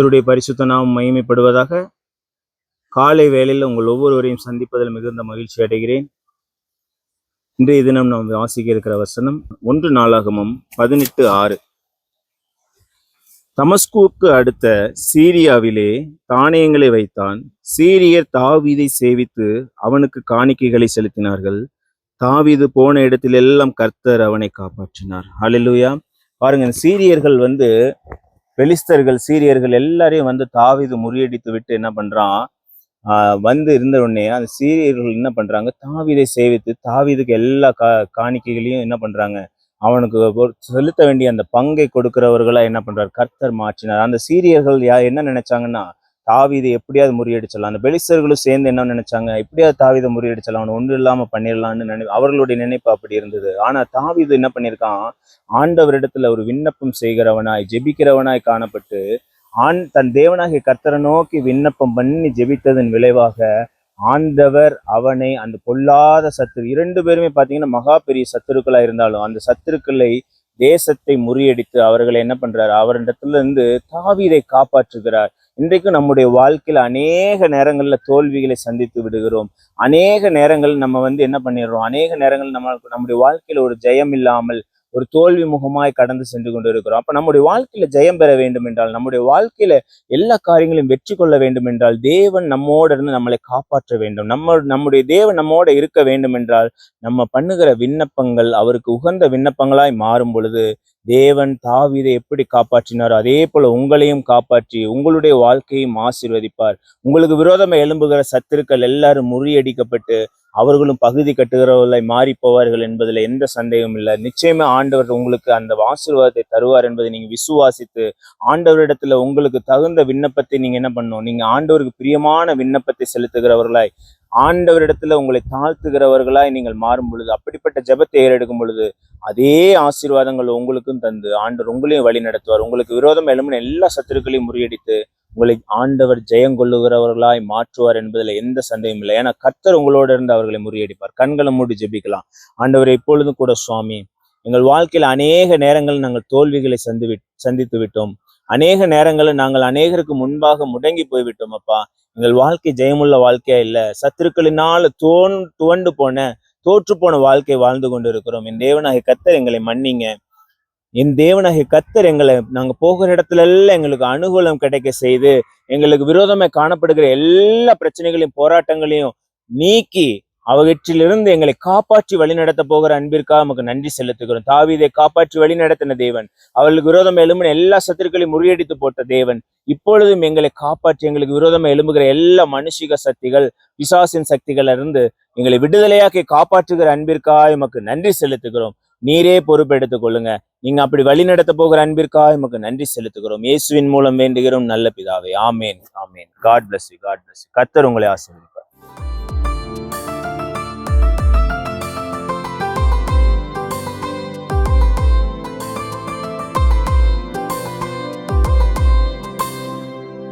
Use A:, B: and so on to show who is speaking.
A: கர்த்தருடைய பரிசுத்த நாம் மகிமைப்படுவதாக காலை வேளையில் உங்கள் ஒவ்வொருவரையும் சந்திப்பதில் மிகுந்த மகிழ்ச்சி அடைகிறேன். இன்றைய தினம் நாம் வாசிக்க இருக்கிற வசனம் ஒன்று நாளாகமும் பதினெட்டு ஆறு. தமஸ்கூக்கு அடுத்த சீரியாவிலே தானியங்களை வைத்தான். சீரியர் தாவீதை சேவித்து அவனுக்கு காணிக்கைகளை செலுத்தினார்கள். தாவீது போன இடத்திலெல்லாம் கர்த்தர் அவனை காப்பாற்றினார். அலிலுயா பாருங்க சீரியர்கள் வந்து பெலிஸ்தர்கள் சீரியர்கள் எல்லாரையும் வந்து தாவிது முறியடித்து விட்டு என்ன பண்றான்? வந்து இருந்த உடனே அந்த சீரியர்கள் என்ன பண்றாங்க? தாவீதை சேவித்து தாவீதுக்கு எல்லா கா காணிக்கைகளையும் என்ன பண்றாங்க? அவனுக்கு செலுத்த வேண்டிய அந்த பங்கை கொடுக்கிறவர்களா என்ன பண்றாரு? கர்த்தர் மாற்றினார். அந்த சீரியர்கள் யா என்ன நினைச்சாங்கன்னா தாவிதை எப்படியாவது முறியடிச்சிடலாம். அந்த பெலிஸ்தர்களும் சேர்ந்து என்ன நினைச்சாங்க? எப்படியாவது தாவிதை முறியடிச்சிடலாம். அவன் ஒன்றும் இல்லாம பண்ணிடலாம்னு நினை அவர்களுடைய நினைப்பு அப்படி இருந்தது. ஆனா தாவிது என்ன பண்ணியிருக்கான்? ஆண்டவரிடத்துல ஒரு விண்ணப்பம் செய்கிறவனாய் ஜெபிக்கிறவனாய் காணப்பட்டு ஆண் தன் தேவனாகிய கர்த்தரை நோக்கி விண்ணப்பம் பண்ணி ஜெபித்ததன் விளைவாக ஆண்டவர் அவனை அந்த பொல்லாத சத்துரு இரண்டு பேருமே பார்த்தீங்கன்னா மகா பெரிய சத்துருக்களாக இருந்தாலும் அந்த சத்துருக்களை தேசத்தை முறியடித்து அவர்களை என்ன பண்றாரு? அவரிடத்துல இருந்து தாவீதை காப்பாற்றுகிறார். இன்றைக்கும் நம்முடைய வாழ்க்கையில அநேக நேரங்களில் தோல்விகளை சந்தித்து விடுகிறோம். அநேக நேரங்கள் நம்ம வந்து என்ன பண்ணிடுறோம்? அநேக நேரங்கள் நம்ம நம்முடைய வாழ்க்கையில ஒரு ஜெயம் இல்லாமல் ஒரு தோல்வி முகமாய் கடந்து சென்று கொண்டு இருக்கிறோம் அப்ப நம்முடைய வாழ்க்கையில ஜெயம் பெற வேண்டும் என்றால் நம்முடைய வாழ்க்கையில எல்லா காரியங்களையும் வெற்றி கொள்ள வேண்டும் என்றால் தேவன் நம்மோட இருந்து நம்மளை காப்பாற்ற வேண்டும். நம்ம நம்முடைய தேவன் நம்மோட இருக்க வேண்டும் என்றால் நம்ம பண்ணுகிற விண்ணப்பங்கள் அவருக்கு உகந்த விண்ணப்பங்களாய் மாறும் பொழுது தேவன் தாவீதை எப்படி காப்பாற்றினாரோ அதே போல உங்களையும் காப்பாற்றி உங்களுடைய வாழ்க்கையும் ஆசீர்வதிப்பார். உங்களுக்கு விரோதமாக எழும்புகிற சத்துருக்கள் எல்லாரும் முறியடிக்கப்பட்டு அவர்களும் பகுதி கட்டுகிறவர்களாய் மாறி போவார்கள் என்பதில் எந்த சந்தேகமும் இல்லை. நிச்சயமா ஆண்டவர் உங்களுக்கு அந்த ஆசீர்வாதத்தை தருவார் என்பதை நீங்க விசுவாசித்து ஆண்டவரிடத்துல உங்களுக்கு தகுந்த விண்ணப்பத்தை நீங்க என்ன பண்ணணும்? நீங்க ஆண்டவருக்கு பிரியமான விண்ணப்பத்தை செலுத்துகிறவர்களாய் ஆண்டவரிடத்துல உங்களை தாழ்த்துகிறவர்களாய் நீங்கள் மாறும் பொழுது அப்படிப்பட்ட ஜெபத்தை ஏறெடுக்கும் பொழுது அதே ஆசீர்வாதங்கள் உங்களுக்கும் தந்து ஆண்டவர் உங்களையும் வழி நடத்துவார். உங்களுக்கு விரோதம் எழும்பின எல்லா சத்துருக்களையும் முறியடித்து உங்களை ஆண்டவர் ஜெயம் கொள்ளுகிறவர்களாய் மாற்றுவார் என்பதில் எந்த சந்தேகமும் இல்லை. ஏன்னா கர்த்தர் உங்களோட இருந்து அவர்களை முறியடிப்பார். கண்களை மூடி ஜெபிக்கலாம். ஆண்டவர் எப்பொழுதும் கூட சுவாமி எங்கள் வாழ்க்கையில் அநேக நேரங்கள் நாங்கள் தோல்விகளை சந்தி விட்- சந்தித்து விட்டோம். அநேக நேரங்களில் நாங்கள் அநேகருக்கு முன்பாக முடங்கி போய்விட்டோம் அப்பா. எங்கள் வாழ்க்கை ஜெயமுள்ள வாழ்க்கையா இல்ல. சத்துருக்களினால் தோன் துவண்டு போன தோற்று போன வாழ்க்கை வாழ்ந்து கொண்டு இருக்கிறோம் என் தேவனாகிய கத்தர் எங்களை மன்னிங்க. என் தேவனாகிய கத்தர் எங்களை நாங்க போகிற இடத்துல எல்லாம் எங்களுக்கு அனுகூலம் கிடைக்க செய்து எங்களுக்கு விரோதமாக காணப்படுகிற எல்லா பிரச்சனைகளையும் போராட்டங்களையும் நீக்கி அவற்றிலிருந்து எங்களை காப்பாற்றி வழிநடத்த போகிற அன்பிற்காக நமக்கு நன்றி செலுத்துகிறோம். தாவீதை காப்பாற்றி வழிநடத்தின தேவன் அவர்களுக்கு விரோதம் எழும்பின எல்லா சத்துருக்களையும் முறியடித்து போட்ட தேவன் இப்பொழுதும் எங்களை காப்பாற்றி எங்களுக்கு விரோதமாக எழும்புகிற எல்லா மனுஷிக சக்திகள் விசாசின் சக்திகள் இருந்து எங்களை விடுதலையாக்கி காப்பாற்றுகிற அன்பிற்காக எமக்கு நன்றி செலுத்துகிறோம். நீரே பொறுப்பெடுத்துக் கொள்ளுங்க. நீங்க அப்படி வழி நடத்த போகிற அன்பிற்காக எமக்கு நன்றி செலுத்துகிறோம். இயேசுவின் மூலம் வேண்டுகிறோம். நல்ல பிதாவே ஆமேன் ஆமேன். God bless you God bless கத்தர் உங்களை ஆசீர்வதிப்பார்.